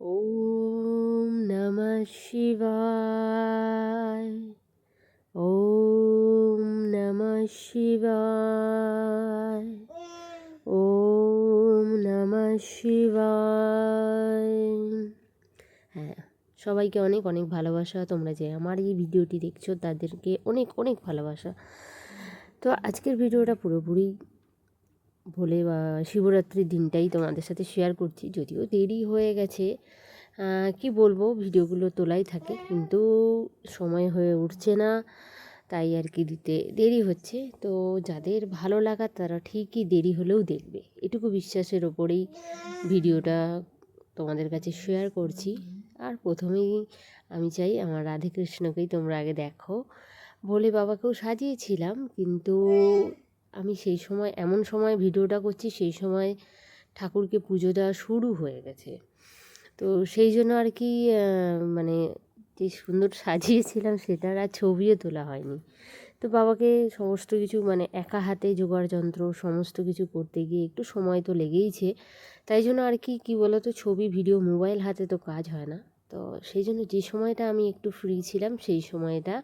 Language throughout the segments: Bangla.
ওম নমঃ শিবায় ওম নমঃ শিবায় ওম নমঃ শিবায় হ্যাঁ সবাইকে অনেক অনেক ভালোবাসা। তোমরা যে আমার এই ভিডিওটি দেখছ, তাদেরকে অনেক অনেক ভালোবাসা। তো আজকের ভিডিওটা পুরোপুরি ভোলে বা শিবরাত্রির দিনটাই তোমাদের সাথে শেয়ার করছি। যদিও দেরি হয়ে গেছে কি বলব, ভিডিওগুলো তোলাই থাকে, কিন্তু সময় হয়ে উঠছে না, তাই আর কি দিতে দেরি হচ্ছে। তো যাদের ভালো লাগার তারা ঠিকই দেরি হলেও দেখবে। এটুকু বিশ্বাসের ওপরেই ভিডিওটা তোমাদের কাছে শেয়ার করছি। আর প্রথমেই আমি চাই আমার রাধেকৃষ্ণকেই তোমরা আগে দেখো। ভোলে বাবাকেও সাজিয়েছিলাম, কিন্তু আমি সেই সময় এমন সময় ভিডিওটা করছি, সেই সময় ঠাকুরকে পুজো দেওয়া শুরু হয়ে গেছে। তো সেই জন্য আর কি মানে যে সুন্দর সাজিয়েছিলাম সেটার আর ছবিও তোলা হয়নি। তো বাবাকে সমস্ত কিছু মানে একা হাতে জোগাড় যন্ত্র, সমস্ত কিছু করতে গিয়ে একটু সময় তো লেগেইছে। তাই জন্য আর কি, কী বলতো, ছবি, ভিডিও, মোবাইল হাতে তো কাজ হয় না। তো সেই জন্য যে সময়টা আমি একটু ফ্রি ছিলাম, সেই সময়টা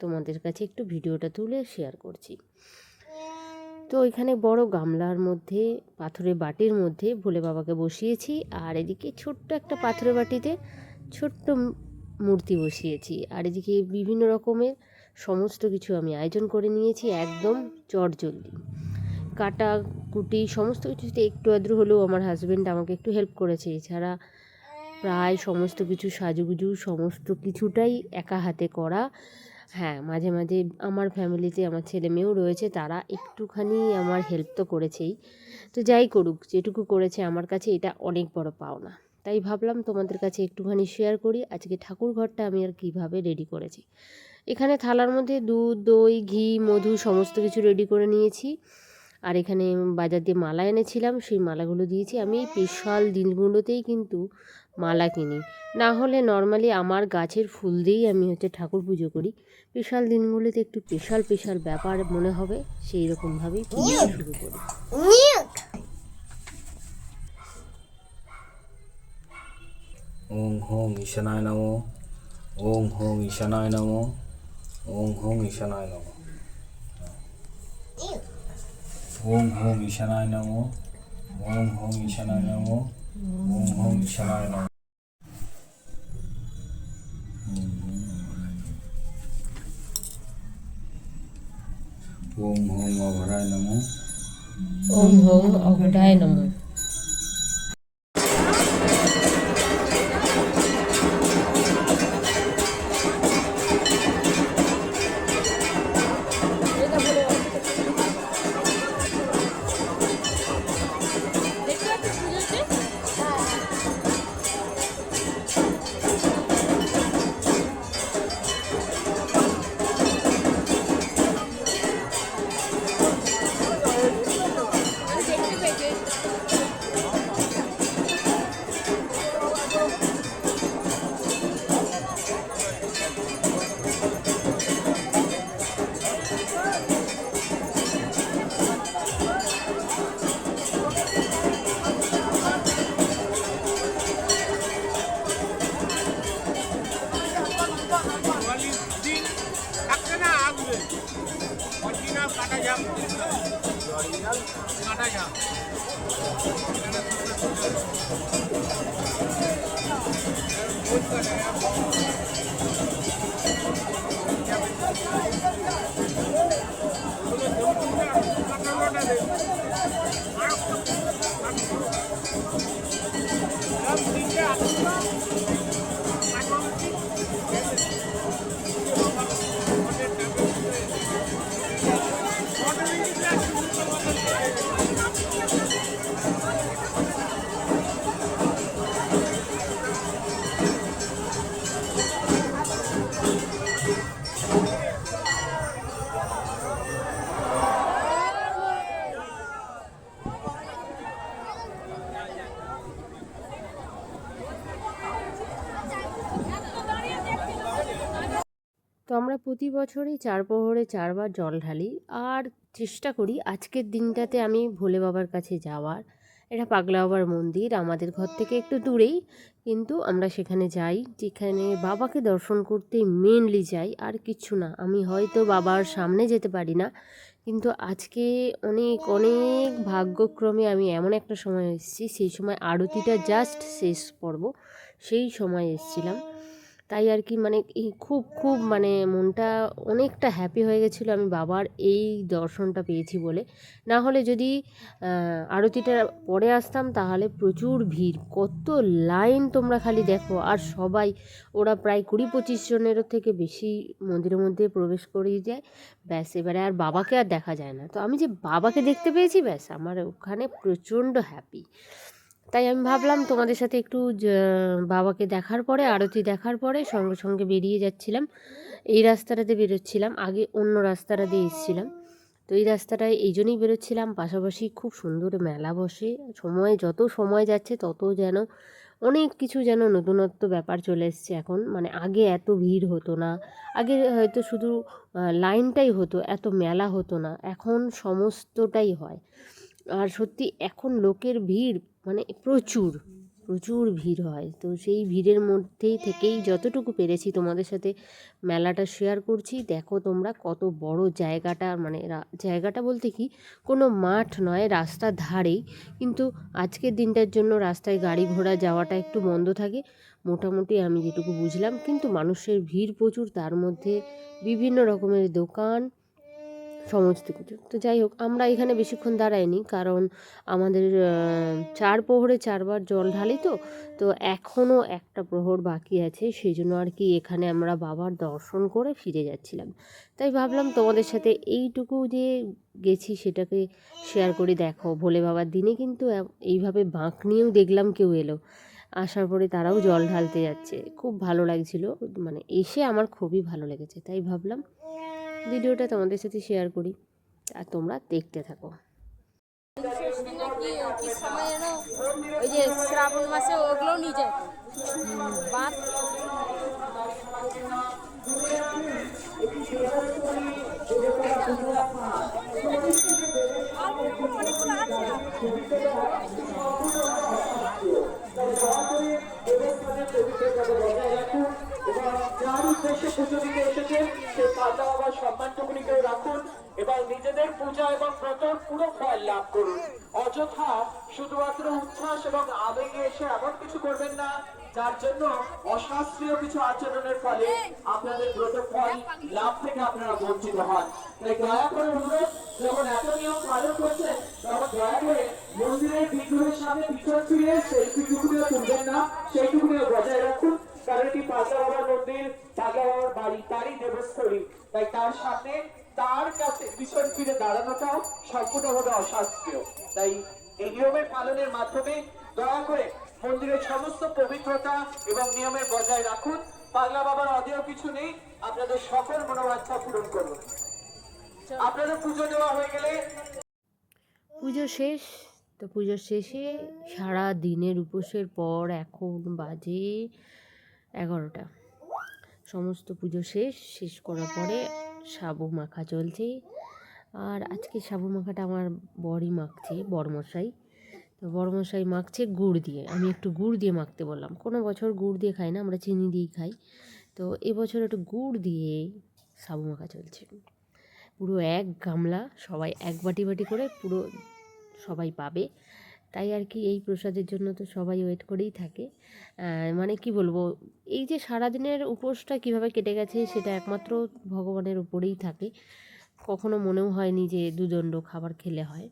তোমাদের কাছে একটু ভিডিওটা তুলে শেয়ার করছি। তো ওইখানে বড় গামলার মধ্যে, পাথরের বাটির মধ্যে ভোলে বাবাকে বসিয়েছি আর এদিকে ছোট্ট একটা পাথরের বাটিতে ছোট্ট মূর্তি বসিয়েছি। আর এদিকে বিভিন্ন রকমের সমস্ত কিছু আমি আয়োজন করে নিয়েছি একদম চটজলদি। কাটা, কুটি সমস্ত কিছুতে একটু আদ্রু হলেও আমার হাজব্যান্ড আমাকে একটু হেল্প করেছে। এছাড়া প্রায় সমস্ত কিছু সাজুগুজু সমস্ত কিছুটাই একা হাতে করা হ্যাঁ মাঝে মাঝে আমার ফ্যামিলিতে আমার ছেলে মেয়েও রয়েছে, তারা একটুখানি আমার হেল্প তো করেছেই। তো যাই করুক, যেটুকু করেছে আমার কাছে এটা অনেক বড় পাওনা। তাই ভাবলাম তোমাদের কাছে একটুখানি শেয়ার করি, আজকে ঠাকুর ঘরটা আমি আর কীভাবে রেডি করেছি। এখানে থালার মধ্যে দুধ, দই, ঘি, মধু সমস্ত কিছু রেডি করে নিয়েছি। আর এখানে বাজার দিয়ে মালা এনেছিলাম সেই মালাগুলো দিয়েছি। আমি এই স্পেশাল দিনগুলোতেই কিন্তু মালা কিনি। না হলে নর্মালি আমার গাছের ফুল দিয়েই আমি হচ্ছে ঠাকুর পুজো করি। স্পেশাল দিনগুলোতে একটু স্পেশাল স্পেশাল ব্যাপার মনে হবে সেই রকমভাবেই পুজো শুরু করি। ওং হোং ঈশানায় নম ওং হোং ঈশানায় নম ওং হোং ঈশানায় নম। ওং হোম ঈশানায় নম। ওম হোম ঈশানায় নম। ওম হোম ঈশানায় নম। ওম হোম অভরায় নম। ওম হোম অঘটায় নমঃ। অরিজিনাল কাটা যাম প্রতি বছরই চার প্রহরে চারবার জল ঢালি। আর চেষ্টা করি আজকের দিনটাতে আমি ভোলে বাবার কাছে যাওয়ার। এটা পাগলা বাবার মন্দির, আমাদের ঘর থেকে একটু দূরেই। কিন্তু আমরা সেখানে যাই, যেখানে বাবাকে দর্শন করতে মেনলি যাই। আর কিচ্ছু না, আমি হয়তো বাবার সামনে যেতে পারি না। কিন্তু আজকে অনেক অনেক ভাগ্যক্রমে আমি এমন একটা সময় এসেছি, সেই সময় আরতিটা জাস্ট শেষ পর্ব, সেই সময় এসেছিলাম। তাই আর কি মানে খুব খুব মানে মনটা অনেকটা হ্যাপি হয়ে গেছিল আমি বাবার এই দর্শনটা পেয়েছি বলে। না হলে যদি আরতিটা পরে আসতাম তাহলে প্রচুর ভিড়। কত লাইন তোমরা খালি দেখো। আর সবাই, ওরা প্রায় কুড়ি পঁচিশ জনেরও থেকে বেশি মন্দিরের মধ্যে প্রবেশ করিয়ে যায়। ব্যাস, এবারে আর বাবাকে আর দেখা যায় না। তো আমি যে বাবাকে দেখতে পেয়েছি, ব্যাস, আমার ওখানে প্রচণ্ড হ্যাপি তাই আমি ভাবলাম তোমাদের সাথে একটু বাবাকে দেখার পরে, আরতি দেখার পরে সঙ্গে সঙ্গে বেরিয়ে যাচ্ছিলাম। এই রাস্তাটাতে বেরোচ্ছিলাম, আগে অন্য রাস্তাটা দিয়ে এসেছিলাম। তো এই রাস্তাটায় এই জন্যই বেরোচ্ছিলাম, পাশাপাশি খুব সুন্দর মেলা বসে। সময়, যত সময় যাচ্ছে, তত যেন অনেক কিছু যেন নতুনত্ব ব্যাপার চলে এসছে এখন। মানে আগে এত ভিড় হতো না, আগে হয়তো শুধু লাইনটাই হতো, এত মেলা হতো না, এখন সমস্তটাই হয়। আর সত্যি এখন লোকের ভিড় মানে প্রচুর প্রচুর ভিড় হয়। তো সেই ভিড়ের মধ্যেই থেকেই যতটুকু পেরেছি তোমাদের সাথে মেলাটা শেয়ার করছি। দেখো তোমরা কত বড় জায়গাটা মানে জায়গাটা বলতে কি, কোনো মাঠ নয় রাস্তার ধারেই। কিন্তু আজকের দিনটার জন্য রাস্তায় গাড়ি ঘোড়া যাওয়াটা একটু বন্ধ থাকে। মোটামুটি আমি যেটুকু বুঝলাম। কিন্তু মানুষের ভিড় প্রচুর, তার মধ্যে বিভিন্ন রকমের দোকান সমস্ত কিছু। তো যাই হোক, আমরা এখানে বেশিক্ষণ দাঁড়াইনি কারণ আমাদের চার প্রহরে চারবার জল ঢালি তো তো এখনও একটা প্রহর বাকি আছে, সেই জন্য আর কি এখানে আমরা বাবার দর্শন করে ফিরে যাচ্ছিলাম। তাই ভাবলাম তোমাদের সাথে এইটুকু যে গেছি সেটাকে শেয়ার করে, দেখো, ভোলে বাবার দিনে কিন্তু এইভাবে বাঁক নিয়েও দেখলাম কেউ এলো। আসার পরে তারাও জল ঢালতে যাচ্ছে, খুব ভালো লাগছিল মানে এসে আমার খুবই ভালো লেগেছে, তাই ভাবলাম ভিডিওটা তোমাদের সাথে শেয়ার করি। আর তোমরা দেখতে থাকো। ওই যে শ্রাবণ মাসে ওগুলোও নিয়ে যায় দিতে এসেছেন সেই পাতা বাবার সম্মানটুকুনিকেও রাখুন এবং নিজেদের পূজা এবং ব্রতর পুরো ফল লাভ করুন। অযথা শুধুমাত্র উচ্ছ্বাস এবং আবেগে এসে এমন কিছু করবেন না, যার জন্য অশাস্ত্রীয় কিছু আচরণের ফলে আপনাদের ব্রত ফল লাভ থেকে আপনারা বঞ্চিত হন। তাই দয়া করে অনুরোধ, যখন এত নিয়ম পালন করছেন, তখন দয়া করে মন্দিরের বিগ্রহের সামনে পিছন ফিরে সেই টুকুনিও তুলবেন না, সেইটুকুনিও বজায় রাখুন। মন্দিরের সমস্ত পবিত্রতা এবং নিয়মের বজায় রাখুন। পাগলা বাবার অদেয় কিছু নেই, আপনাদের সকল মনোবাঞ্ছা পূরণ করুন। আপনাদের পুজো দেওয়া হয়ে গেলে পুজো শেষ, তো পুজোর শেষে সারা দিনের উপোসের পর এখন বাজে এগারোটা। সমস্ত পুজো শেষ শেষ করার পরে সাবু মাখা চলছে। আর আজকে সাবু মাখাটা আমার বরই মাখছে বড়মশাই তো বড়মশাই মাখছে গুড় দিয়ে। আমি একটু গুড় দিয়ে মাখতে বললাম। কোনো বছর গুড় দিয়ে খাই না, আমরা চিনি দিয়েই খাই। তো এবছর একটু গুড় দিয়ে সাবু মাখা চলছে। পুরো এক গামলা, সবাই এক বাটি বাটি করে পুরো সবাই পাবে। তাই আর কি এই প্রসাদের জন্য তো সবাই ওয়েট করেই থাকে। মানে কি বলব, এই যে সারাদিনের উপোসটা কীভাবে কেটে গেছে সেটা একমাত্র ভগবানের উপরেই থাকে। কখনো মনেও হয়নি যে দুদণ্ড খাবার খেলে হয়।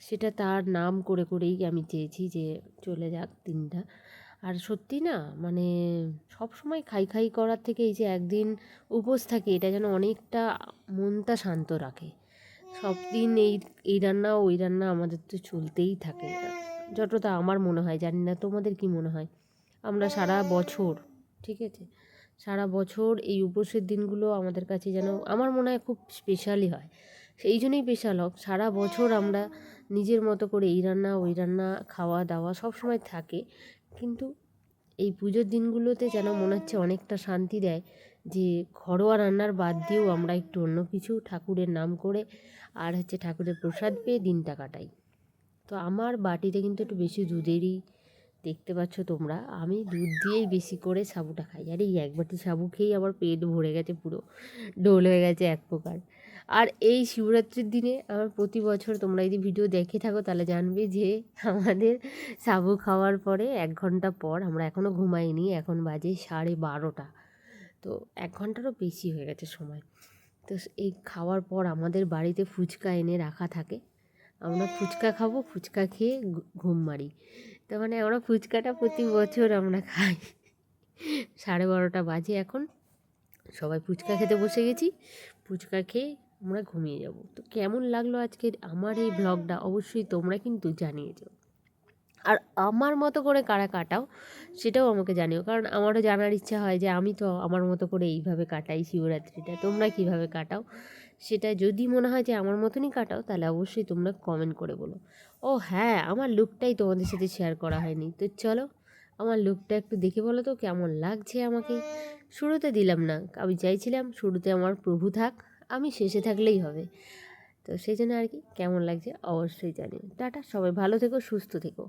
সেটা তার নাম করে করেই আমি চেয়েছি যে চলে যাক দিনটা। আর সত্যি না মানে সব সময় খাই খাই করার থেকে এই যে একদিন উপোস থাকে, এটা যেন অনেকটা মনটা শান্ত রাখে। সব দিন এই এই রান্না ওই রান্না আমাদের তো চলতেই থাকে। যতটা আমার মনে হয়, জানি না তোমাদের কি মনে হয়। আমরা সারা বছর, ঠিক আছে? সারা বছর এই উপোসের দিনগুলো আমাদের কাছে যেন, আমার মনে হয় খুব স্পেশালই হয়। সেই জন্যই স্পেশাল হোক, সারা বছর আমরা নিজের মতো করে এই রান্না, ওই রান্না, খাওয়া দাওয়া সব সময় থাকে। কিন্তু এই পুজোর দিনগুলোতে যেন মনে হচ্ছে অনেকটা শান্তি দেয়। যে ঘরোয়া রান্নার বাদ দিয়েও আমরা একটু অন্য কিছু ঠাকুরের নাম করে আর হচ্ছে ঠাকুরের প্রসাদ পেয়ে দিনটা কাটাই। তো আমার বাটিতে কিন্তু একটু বেশি দুধেরই দেখতে পাচ্ছ তোমরা। আমি দুধ দিয়েই বেশি করে সাবুটা খাই। আর এই এক বাটি সাবু খেয়েই আমার পেট ভরে গেছে, পুরো ডোল হয়ে গেছে এক প্রকার। আর এই শিবরাত্রির দিনে আমার প্রতি বছর তোমরা যদি ভিডিও দেখে থাকো, তাহলে জানবে যে আমাদের সাবু খাওয়ার পরে এক ঘণ্টা পর আমরা এখনও ঘুমাইনি, এখন বাজে সাড়ে বারোটা। তো এক ঘন্টারও বেশি হয়ে গেছে সময়। তো এই খাওয়ার পর আমাদের বাড়িতে ফুচকা এনে রাখা থাকে। আমরা ফুচকা খাব, ফুচকা খেয়ে ঘুম মারি। তার মানে আমরা ফুচকাটা প্রতি বছর আমরা খাই। সাড়ে বারোটা বাজে এখন। সবাই ফুচকা খেতে বসে গেছি। ফুচকা খেয়ে আমরা ঘুমিয়ে যাব। তো কেমন লাগল আজকের আমার এই ব্লগটা? অবশ্যই তোমরা কিন্তু জানিয়ে যাও। আর আমার মতো করে কারা কাটাও, সেটাও আমাকে জানিও। কারণ আমারও জানার ইচ্ছা হয় যে আমি তো আমার মতো করে এইভাবে কাটাই শিবরাত্রিটা। তোমরা কীভাবে কাটাও? সেটা যদি মনে হয় যে আমার মতনই কাটাও, তাহলে অবশ্যই তোমরা কমেন্ট করে বলো। ও হ্যাঁ আমার লুকটাই তোমাদের সাথে শেয়ার করা হয়নি। তো চলো, আমার লুকটা একটু দেখে বলো তো, কেমন লাগছে আমাকে? শুরুতে দিলাম না। আমি চাইছিলাম শুরুতে আমার প্রভু থাক, আমি শেষে থাকলেই হবে। তো সেই জন্য আর কি, কেমন লাগছে অবশ্যই জানিও। টাটা, সবাই ভালো থেকো, সুস্থ থেকো।